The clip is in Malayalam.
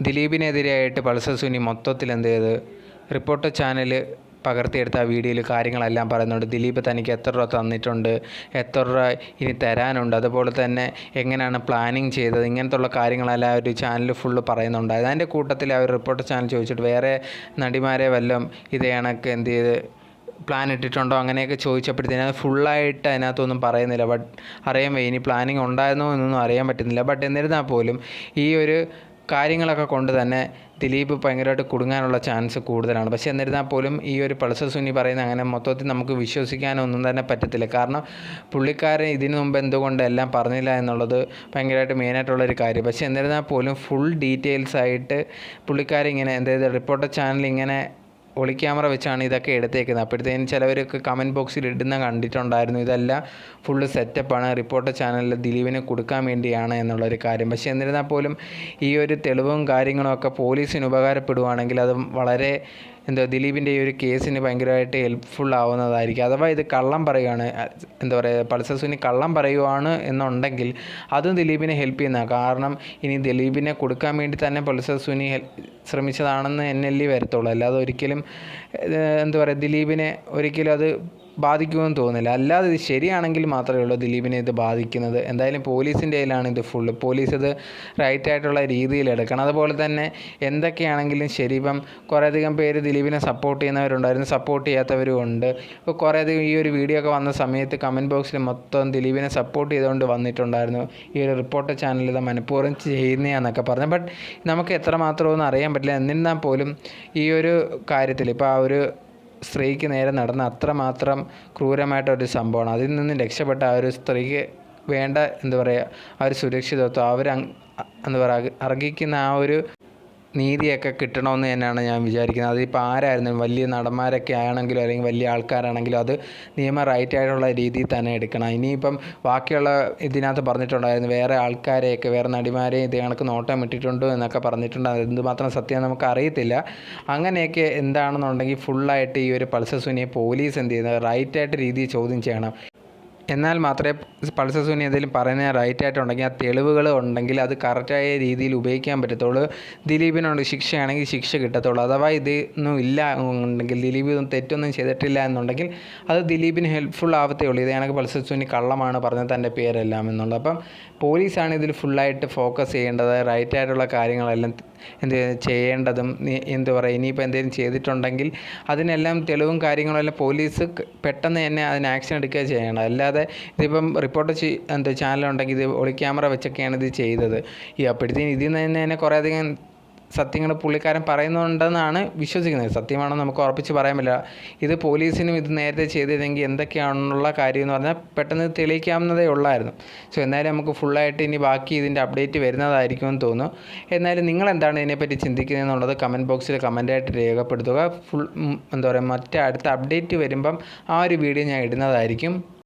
ദിലീപിനെതിരെയായിട്ട് പൾസർ സുനി മൊത്തത്തിൽ എന്ത് ചെയ്ത്? റിപ്പോർട്ടർ ചാനൽ പകർത്തിയെടുത്ത ആ വീഡിയോയിൽ കാര്യങ്ങളെല്ലാം പറയുന്നുണ്ട്. ദിലീപ് തനിക്ക് എത്ര രൂപ തന്നിട്ടുണ്ട് എത്ര രൂപ ഇനി തരാനുണ്ട് അതുപോലെ തന്നെ എങ്ങനെയാണ് പ്ലാനിങ് ചെയ്തത് ഇങ്ങനത്തുള്ള കാര്യങ്ങളെല്ലാം ഒരു ചാനൽ ഫുള്ള് പറയുന്നുണ്ട്. അതിന്റെ കൂട്ടത്തിൽ ആ ഒരു റിപ്പോർട്ടർ ചാനൽ ചോദിച്ചിട്ട് വേറെ നടിമാരെ വല്ലതും ഇത് കണക്ക് എന്ത് ചെയ്ത് പ്ലാൻ ഇട്ടിട്ടുണ്ടോ അങ്ങനെയൊക്കെ ചോദിച്ചപ്പോഴത്തേനും അത് ഫുള്ളായിട്ട് അതിനകത്തൊന്നും പറയുന്നില്ല. ബട്ട് അറിയാൻ ഇനി പ്ലാനിങ് ഉണ്ടായിരുന്നോ എന്നൊന്നും അറിയാൻ പറ്റുന്നില്ല. ബട്ട് എന്നിരുന്നാൽ പോലും ഈ ഒരു കാര്യങ്ങളൊക്കെ കൊണ്ട് തന്നെ ദിലീപ് ഭയങ്കരമായിട്ട് കുടുങ്ങാനുള്ള ചാൻസ് കൂടുതലാണ്. പക്ഷേ എന്നിരുന്നാൽ പോലും ഈ ഒരു പൾസർ സുനി പറയുന്ന അങ്ങനെ മൊത്തത്തിൽ നമുക്ക് വിശ്വസിക്കാനൊന്നും തന്നെ പറ്റത്തില്ല. കാരണം പുള്ളിക്കാരൻ ഇതിനു മുമ്പ് എന്തുകൊണ്ട് എല്ലാം പറഞ്ഞില്ല എന്നുള്ളത് ഭയങ്കരമായിട്ട് മെയിനായിട്ടുള്ളൊരു കാര്യം. പക്ഷേ എന്നിരുന്നാൽ പോലും ഫുൾ ഡീറ്റെയിൽസ് ആയിട്ട് പുള്ളിക്കാരൻ ഇങ്ങനെ എന്തായത് റിപ്പോർട്ടർ ചാനൽ ഇങ്ങനെ ഒളി ക്യാമറ വെച്ചാണ് ഇതൊക്കെ എടുത്തേക്കുന്നത്. അപ്പോഴത്തേനും ചിലവരൊക്കെ കമന്റ് ബോക്സിൽ ഇടുന്ന കണ്ടിട്ടുണ്ടായിരുന്നു. ഇതെല്ലാം ഫുള്ള് സെറ്റപ്പാണ് റിപ്പോർട്ടർ ചാനലിൽ ദിലീപിന് കൊടുക്കാൻ വേണ്ടിയാണ് എന്നുള്ളൊരു കാര്യം. പക്ഷേ എന്നിരുന്നാൽ പോലും ഈ ഒരു തെളിവും കാര്യങ്ങളും ഒക്കെ പോലീസിന് ഉപകാരപ്പെടുവാണെങ്കിൽ അത് വളരെ എന്താ ദിലീപിന്റെ ഈ ഒരു കേസിന് ഭയങ്കരമായിട്ട് ഹെൽപ്ഫുൾ ആവുന്നതായിരിക്കും. അഥവാ ഇത് കള്ളം പറയുകയാണ് എന്താ പറയുക പൾസസുനി കള്ളം പറയുവാണ് എന്നുണ്ടെങ്കിൽ അതും ദിലീപിനെ ഹെൽപ്പ് ചെയ്യുന്ന കാരണം ഇനി ദിലീപിനെ കൊടുക്കാൻ വേണ്ടി തന്നെ പൾസർ സുനി ശ്രമിച്ചതാണെന്ന് എന്നല്ലേ വരത്തുള്ളൂ. അല്ലാതെ ഒരിക്കലും എന്താ പറയുക ദിലീപിനെ ഒരിക്കലും അത് ബാധിക്കുമെന്ന് തോന്നുന്നില്ല. അല്ലാതെ ഇത് ശരിയാണെങ്കിൽ മാത്രമേ ഉള്ളൂ ദിലീപിനെ ഇത് ബാധിക്കുന്നത്. എന്തായാലും പോലീസിന്റെ കയ്യിലാണ് ഇത് ഫുള്ള് പോലീസ് ഇത് റൈറ്റ് ആയിട്ടുള്ള രീതിയിൽ എടുക്കണം. അതുപോലെ തന്നെ എന്തൊക്കെയാണെങ്കിലും ശരി ഇപ്പം കുറേയധികം പേര് ദിലീപിനെ സപ്പോർട്ട് ചെയ്യുന്നവരുണ്ടായിരുന്നു. സപ്പോർട്ട് ചെയ്യാത്തവരും ഉണ്ട്. ഇപ്പോൾ കുറേയധികം ഈ ഒരു വീഡിയോ ഒക്കെ വന്ന സമയത്ത് കമന്റ് ബോക്സിൽ മൊത്തം ദിലീപിനെ സപ്പോർട്ട് ചെയ്തുകൊണ്ട് വന്നിട്ടുണ്ടായിരുന്നു. ഈ ഒരു റിപ്പോർട്ടർ ചാനൽ ഇത് മനഃപൂർവം ചെയ്യുന്നതാന്നൊക്കെ പറഞ്ഞു. ബട്ട് നമുക്ക് എത്രമാത്രമൊന്നും അറിയാൻ പറ്റില്ല. എന്നിരുന്നാൽ പോലും ഈ ഒരു കാര്യത്തിൽ ഇപ്പോൾ ആ ഒരു സ്ത്രീക്ക് നേരെ നടന്ന അത്രമാത്രം ക്രൂരമായിട്ടൊരു സംഭവമാണ്. അതിൽ നിന്ന് രക്ഷപ്പെട്ട ആ ഒരു സ്ത്രീക്ക് വേണ്ട എന്താ പറയുക ആ ഒരു സുരക്ഷിതത്വം അവർ എന്താ പറയുക അർഹിക്കുന്ന ആ ഒരു നീതിയൊക്കെ കിട്ടണമെന്ന് തന്നെയാണ് ഞാൻ വിചാരിക്കുന്നത്. അതിപ്പോൾ ആരായിരുന്നു? വലിയ നടന്മാരൊക്കെ ആണെങ്കിലും അല്ലെങ്കിൽ വലിയ ആൾക്കാരാണെങ്കിലും അത് നിയമ റൈറ്റ് ആയിട്ടുള്ള രീതിയിൽ തന്നെ എടുക്കണം. ഇനിയിപ്പം ബാക്കിയുള്ള ഇതിനകത്ത് പറഞ്ഞിട്ടുണ്ടായിരുന്നു വേറെ ആൾക്കാരെയൊക്കെ വേറെ നടിമാരെയും ഇത് കണക്ക് നോട്ടം ഇട്ടിട്ടുണ്ട് എന്നൊക്കെ പറഞ്ഞിട്ടുണ്ട്. എന്തുമാത്രം സത്യം നമുക്ക് അറിയത്തില്ല. അങ്ങനെയൊക്കെ എന്താണെന്നുണ്ടെങ്കിൽ ഫുള്ളായിട്ട് ഈ ഒരു പൾസർ പോലീസ് എന്ത് ചെയ്യുന്നത് റൈറ്റായിട്ട് രീതിയിൽ ചോദ്യം ചെയ്യണം. എന്നാൽ മാത്രമേ പൾസർ സുനി എന്തെങ്കിലും പറയുന്ന റൈറ്റ് ആയിട്ടുണ്ടെങ്കിൽ ആ തെളിവുകൾ ഉണ്ടെങ്കിൽ അത് കറക്റ്റായ രീതിയിൽ ഉപയോഗിക്കാൻ പറ്റത്തുള്ളൂ. ദിലീപിനോട് ശിക്ഷയാണെങ്കിൽ ശിക്ഷ കിട്ടത്തുള്ളൂ. അഥവാ ഇതൊന്നും ഇല്ല ഉണ്ടെങ്കിൽ ദിലീപ് തെറ്റൊന്നും ചെയ്തിട്ടില്ല എന്നുണ്ടെങ്കിൽ അത് ദിലീപിന് ഹെൽപ്ഫുൾ ആവത്തേ ഉള്ളൂ. ഇത് കണക്ക് പൾസർ സുനി കള്ളമാണ് പറഞ്ഞത് തന്റെ പേരെല്ലാം എന്നുള്ളത്. അപ്പം പോലീസാണ് ഇതിൽ ഫുള്ളായിട്ട് ഫോക്കസ് ചെയ്യേണ്ടത്. റൈറ്റ് ആയിട്ടുള്ള കാര്യങ്ങളെല്ലാം എന്ത് ചെയ്യേണ്ടതും എന്ത് പറയുക ഇനിയിപ്പോൾ എന്തെങ്കിലും ചെയ്തിട്ടുണ്ടെങ്കിൽ അതിനെല്ലാം തെളിവും കാര്യങ്ങളും എല്ലാം പോലീസ് പെട്ടെന്ന് തന്നെ അതിന് ആക്ഷൻ എടുക്കുക ചെയ്യണം. അല്ലാതെ ഇതിപ്പം റിപ്പോർട്ട് ചെയ് എന്താ ചാനലുണ്ടെങ്കിൽ ഇത് ഒളി ക്യാമറ വെച്ചൊക്കെയാണ് ഇത് ചെയ്തത്. ഈ അപ്പോഴത്തേക്കും ഇതിൽ നിന്ന് തന്നെ കുറേ കുറേയധികം സത്യങ്ങൾ പുള്ളിക്കാരൻ പറയുന്നുണ്ടെന്നാണ് വിശ്വസിക്കുന്നത്. സത്യമാണെന്ന് നമുക്ക് ഉറപ്പിച്ച് പറയാൻ പറ്റില്ല. ഇത് പോലീസിനും ഇത് നേരത്തെ ചെയ്തിരുന്നെങ്കിൽ എന്തൊക്കെയാണെന്നുള്ള കാര്യം എന്ന് പറഞ്ഞാൽ പെട്ടെന്ന് തെളിയിക്കാവുന്നതേ ഉള്ളായിരുന്നു. സോ എന്തായാലും നമുക്ക് ഫുള്ളായിട്ട് ഇനി ബാക്കി ഇതിന്റെ അപ്ഡേറ്റ് വരുന്നതായിരിക്കും എന്ന് തോന്നുന്നു. എന്നാലും നിങ്ങൾ എന്താണ് ഇതിനെപ്പറ്റി ചിന്തിക്കുന്നത് എന്നുള്ളത് കമന്റ് ബോക്സിൽ കമന്റായിട്ട് രേഖപ്പെടുത്തുക. ഫുൾ എന്താ പറയുക മറ്റേ അടുത്ത അപ്ഡേറ്റ് വരുമ്പം ആ ഒരു വീഡിയോ ഞാൻ ഇടുന്നതായിരിക്കും.